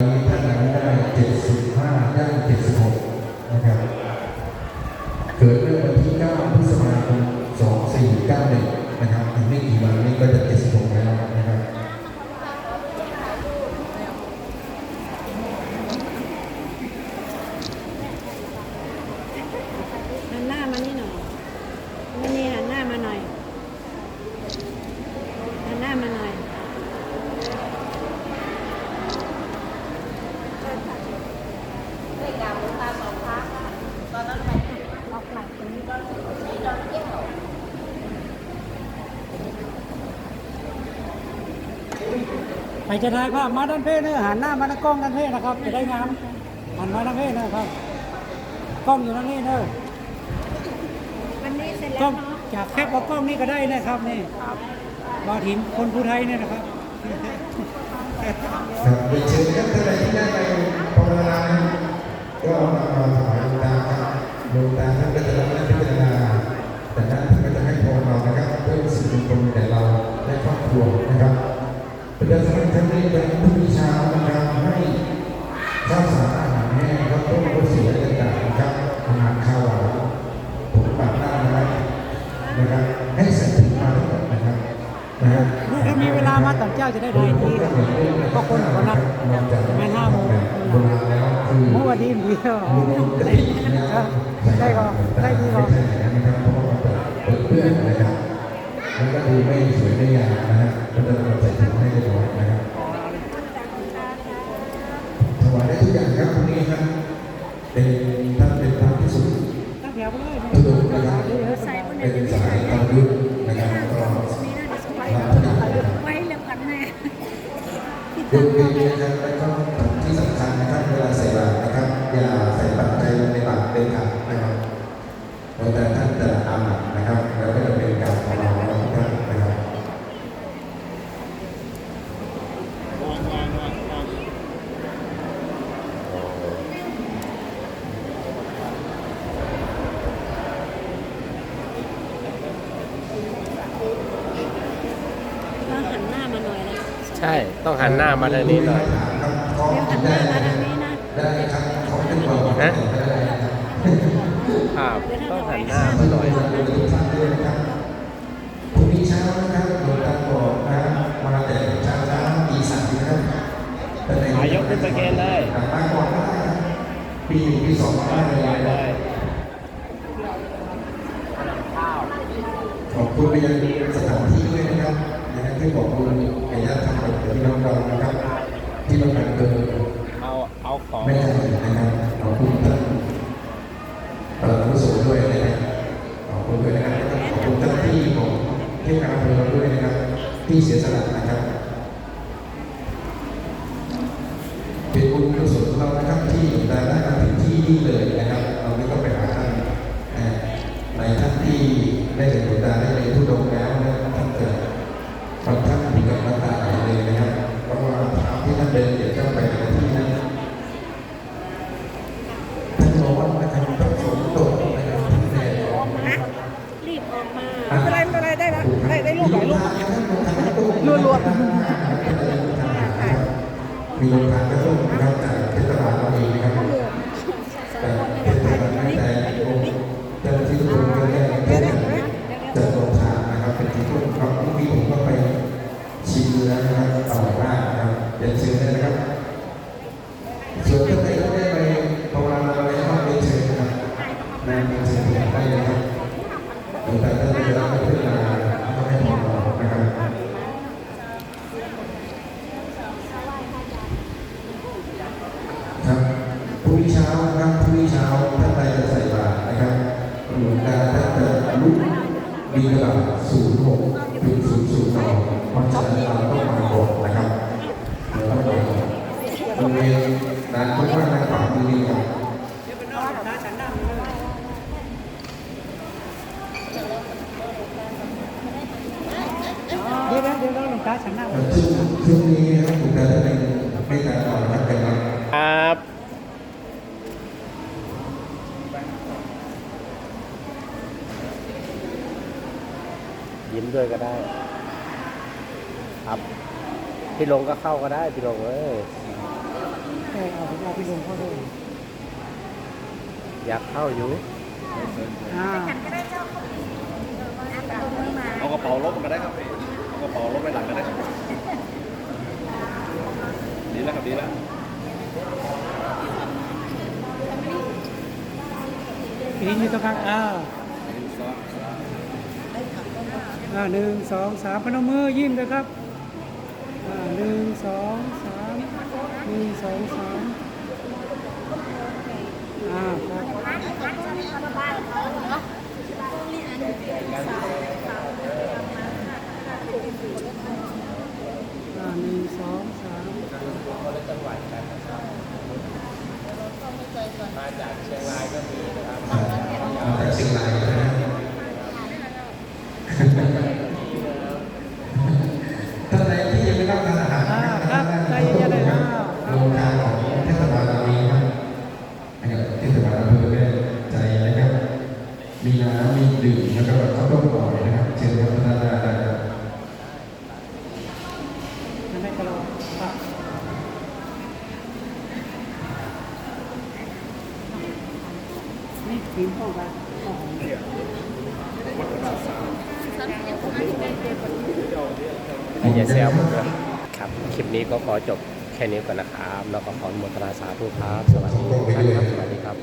ท่านนั้นได้ 75ย่าง76 นะครับ เกิดเมื่อวันที่ 9 พฤษภาคม 2491 นะครับ อีกไม่กี่วันนี้ก็จะ 76 แล้วนะครับ หันหน้ามานี่หน่อยมานี่หันหน้ามาหน่อยหันหน้ามาหน่อย ไปจะได้ภาพมาด้านเพศเนอะหันหน้ามาทางกล้องด้านเพศนะครับจะได้งามหันมาทางเพศนะครับ กล้องอยู่ทางนี้เนอะวันนี้เสร็จกแล้ล้อวงเนาะจากแคปกับกล้องนี่ก็ได้นะครับนี่บาถินคนภูไทยเนี่ยนะครับ ครับเรียนเชิญครับท่านใดที่ได้ไปภาวนาน เจ้าจะได้ได้ดีครับก็คนเขานัดแม่ห้าโมงเมื่อวันนี้มีก็ได้ก็ได้ดีก็นะครับเพื่อนนะครับแล้วก็ดูไม่สวยไม่งามนะฮะก็จะใส่ถุงให้เรียบร้อยนะครับถวายได้ทุกอย่างครับพรุ่งนี้ครับเป็นท่านเป็นพระที่สุดตั้งแถวไปเลยทุกดวงนะครับเป็นสายตอนยุคนะครับก็มีหน้าจะสบายรับทุกอย่างนะครับก็ ดูดีๆนะครับแล้วก็ที่สำคัญนะครับเวลาใส่บาตรนะครับ อย่าใส่ปัจจัยลงในบาตรเป็นขาดนะครับเพราะแต่ท่านจะอาบัตินะครับ แล้วก็จะเป็นการของเราทุกท่านนะครับ เราหันหน้ามาหน่อยนะ ใช่ ต้องหันหน้ามาทางนี้หน่อยครับขอเดี๋ยวหันหน้ามาทางนี้นะได้ครับขอเป็นความฮะได้นะครับภาพต้องหันหน้ามาหน่อยขอบคุณทุกท่านด้วยนะครับพรุ่งนี้เช้านะครับหลวงตาบอกนะครับมาแต่เช้าเช้าปีสามนะครับแต่ในอะยกขึ้นไปเกณฑ์เลยมาก่อนก็ได้ครับปีหนึ่งปีสองก็ได้เลยเลยขอบคุณไปยังสถานที่ ด้วยนะครับนะฮะที่บอกคุณแก่ญาติธรรมกับพี่น้องเรานะครับ ที่เราการเดินเอาเอาของไม่ได้นะครับขอบคุณท่านประหลัดอาวุโสด้วยนะครับขอบคุณด้วยนะครับแล้วก็ขอบคุณเจ้าหน้าที่ของเทศบาลอำเภอเราด้วยนะครับ ที่เสียสละนะครับเป็นบุญกุศลของเรานะครับที่ได้ได้มาถึงที่นี่เลย มีโรงทานกระตุ้นนะครับจากเทศบาลเราเองนะครับแต่เทศบาลไม่แต่องค์เจ้าหน้าที่ทุกคนก็ได้ร่วมกันจัดโรงทานนะครับเป็นที่ร่วมครับเมื่อกี้ผมก็ไปชิมเนื้อนะครับอร่อยมากนะครับเรียนเชิญเลยนะครับส่วนท่านใดที่ได้ไปภาวนาอะไรก็เรียนเชิญนะครับนำเรียนเชิญได้นะครับ มีกระดาษศูนย์หกถึงศูนย์ศูนย์สองเพราะฉะนั้นเราต้องมาก่อนนะครับเราต้องมาก่อนโรงเรียนการทุกวันนักปราชญ์นี้ครับเดี๋ยวเดี๋ยวเดี๋ยวหลวงตาฉันหน้าช่วงช่งนี้นะครับหลวงตาท่านเป็นไม่ตาอ่อนนะครับเป็นรับ ครับ ยิ้ม ด้วยก็ได้ ครับพี่ลงก็เข้าก็ได้พี่ลงเอ้ยเอาผมเอาพี่ลงเข้าด้วยอยากเข้าอยู่อ่าเอากระเป๋าลบมาได้ครับเอากระเป๋าลบไปหลังก็ได้ครับดีแล้วครับดีแล้วปีนี้ต้องพักอ่าอ่า หนึ่งสองสามพนมมือยิ้มเลยครับอ่าหนึ่งสองสามหนึ่งสองสามอ่าครับอ่าหนึ่งสองสามมาจากเชียงรายก็มีนะครับ นี่ทีมเข้าไปอ๋ออย่าแซวผมด้วยครับ คลิปนี้ก็ขอจบแค่นี้ก่อนนะครับ แล้วก็ขออนุโมทนาสาธุครับ สวัสดีทุกท่านครับ สวัสดีครับ